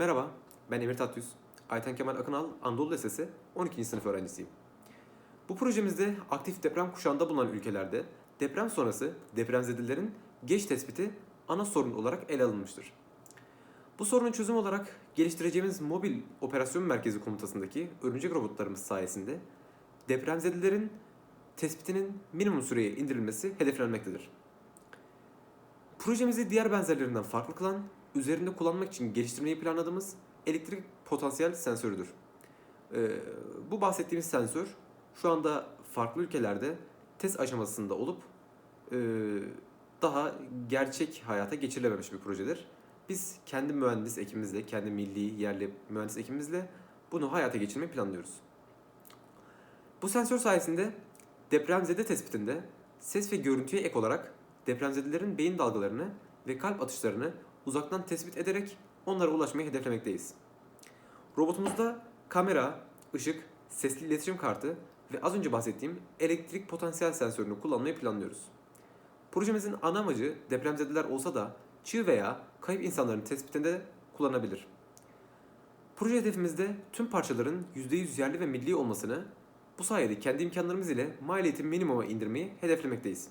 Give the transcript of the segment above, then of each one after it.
Merhaba, ben Emir Tatyüz. Ayten Kemal Akınal Anadolu Lisesi 12. sınıf öğrencisiyim. Bu projemizde aktif deprem kuşağında bulunan ülkelerde deprem sonrası depremzedelerin geç tespiti ana sorun olarak ele alınmıştır. Bu sorunun çözüm olarak geliştireceğimiz mobil operasyon merkezi komutasındaki örümcek robotlarımız sayesinde depremzedelerin tespitinin minimum süreye indirilmesi hedeflenmektedir. Projemizi diğer benzerlerinden farklı kılan, üzerinde kullanmak için geliştirmeyi planladığımız elektrik potansiyel sensörüdür. Ee, bu bahsettiğimiz sensör şu anda farklı ülkelerde test aşamasında olup e, daha gerçek hayata geçirilememiş bir projedir. Biz kendi mühendis ekibimizle, kendi milli yerli mühendis ekibimizle bunu hayata geçirmeyi planlıyoruz. Bu sensör sayesinde depremzede tespitinde ses ve görüntüye ek olarak depremzedelerin beyin dalgalarını ve kalp atışlarını uzaktan tespit ederek onlara ulaşmayı hedeflemekteyiz. Robotumuzda kamera, ışık, sesli iletişim kartı ve az önce bahsettiğim elektrik potansiyel sensörünü kullanmayı planlıyoruz. Projemizin ana amacı depremzedeler olsa da çığ veya kayıp insanların tespitinde kullanabilir. Proje hedefimizde tüm parçaların %100 yerli ve milli olmasını, bu sayede kendi imkanlarımız ile maliyeti minimuma indirmeyi hedeflemekteyiz.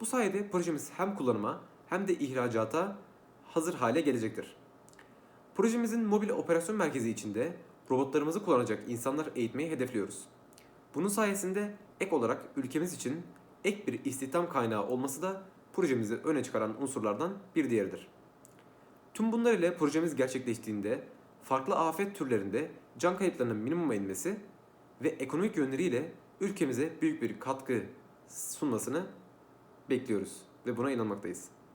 Bu sayede projemiz hem kullanıma hem de ihracata hazır hale gelecektir. Projemizin mobil operasyon merkezi içinde robotlarımızı kullanacak insanlar eğitmeyi hedefliyoruz. Bunun sayesinde ek olarak ülkemiz için ek bir istihdam kaynağı olması da projemizi öne çıkaran unsurlardan bir diğeridir. Tüm bunlar ile projemiz gerçekleştiğinde farklı afet türlerinde can kayıplarının minimuma inmesi ve ekonomik yönleriyle ülkemize büyük bir katkı sunmasını bekliyoruz ve buna inanmaktayız.